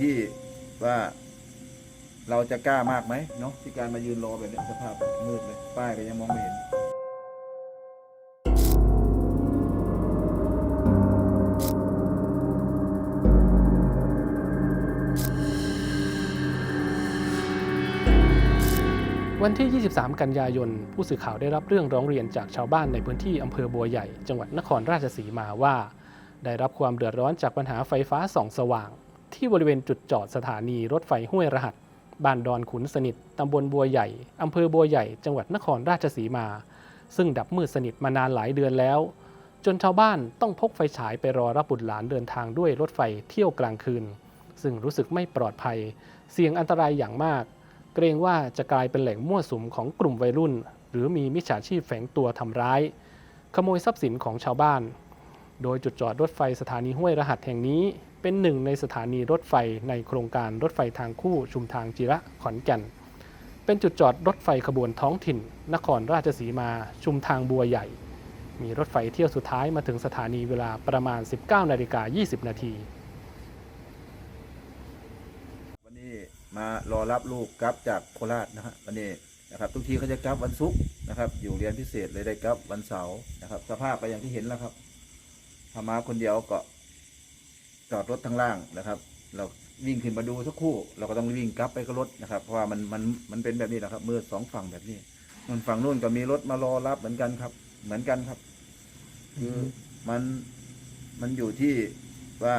ที่ว่าเราจะกล้ามากไหมเนาะที่การมายืนรอแบบนี้สภาพมืดเลย ป้ายก็ยังมองไม่เห็นวันที่ 23 กันยายน ผู้สื่อข่าวได้รับเรื่องร้องเรียนจากชาวบ้านในพื้นที่อำเภอบัวใหญ่ จังหวัดนครราชสีมาว่า ได้รับความเดือดร้อนจากปัญหาไฟฟ้าส่องสว่าง ที่บริเวณจุดจอดสถานีรถไฟห้วยรหัส บ้านดอนขุนสนิท ตำบลบัวใหญ่ อำเภอบัวใหญ่ จังหวัดนครราชสีมา ซึ่งดับมืดสนิทมานานหลายเดือนแล้ว จนชาวบ้านต้องพกไฟฉายไปรอรับบุตรหลานเดินทางด้วยรถไฟเที่ยวกลางคืน ซึ่งรู้สึกไม่ปลอดภัย เสี่ยงอันตรายอย่างมาก เกรงว่าจะกลายเป็นแหล่งมั่วสุมของกลุ่มวัยรุ่น หรือมีมิจฉาชีพแฝงตัวทำร้าย ขโมยทรัพย์สินของชาวบ้าน โดยจุดจอดรถไฟสถานีห้วยรหัสแห่งนี้ เป็นหนึ่งในสถานีรถไฟในโครงการรถไฟทางคู่ชุมทางจิระขอนแก่น เป็นจุดจอดรถไฟขบวนท้องถิ่น นครราชสีมาชุมทางบัวใหญ่ มีรถไฟเที่ยวสุดท้ายมาถึงสถานีเวลาประมาณ 19นาฬิกา20 นาที วันนี้มารอรับลูกกลับจากโคราชนะฮะวันนี้นะครับทุกทีเขาจะกลับวันศุกร์นะครับ อยู่เรียนพิเศษเลยได้กลับวันเสาร์นะครับ สภาพก็อย่างที่เห็นแล้วครับพามาคนเดียวก็ จอดรถทางล่างนะครับ เราวิ่งขึ้นมาดูสักครู่ เราก็ต้องวิ่งกลับไปกับรถนะครับ เพราะว่ามันมันมันเป็นแบบนี้แหละครับมืดสองฝั่งแบบนี้มันฝั่งนู้นก็มีรถมารอรับเหมือนกันครับ เหมือนกันครับ คือมันมันอยู่ที่ว่า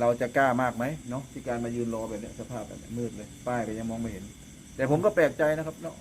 เราจะกล้ามากไหมเนาะที่การมายืนรอแบบนี้สภาพแบบนี้มืดเลย ป้ายก็ยังมองไม่เห็น แต่ผมก็แปลกใจนะครับ เนาะ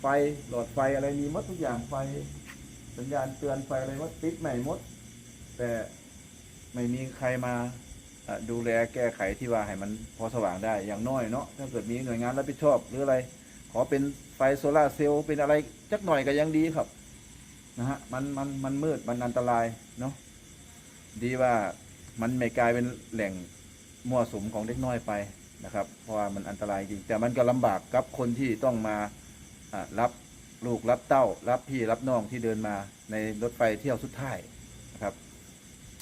ไฟหลอดไฟอะไรมีหมดทุกอย่างไฟ สัญญาณเตือนไฟอะไรว่าติดใหม่หมด แต่ ไม่มีใครมาดูแลแก้ไขที่ว่าให้มันพอสว่างได้อย่างน้อยเนาะถ้าเกิดมีหน่วยงานรับผิดชอบหรืออะไร ขอเป็นไฟโซลาเซลล์เป็นอะไรจักหน่อยก็ยังดีครับนะฮะมันมันมันมืดมันอันตรายเนาะดีว่ามันไม่กลายเป็นแหล่งมั่วสุมของเด็กน้อยไปนะครับ เพราะว่ามันอันตรายจริงแต่มันก็ลำบากกับคนที่ต้องมารับลูกรับเต้า รับพี่รับน้องที่เดินมาในรถไฟเที่ยวสุดท้าย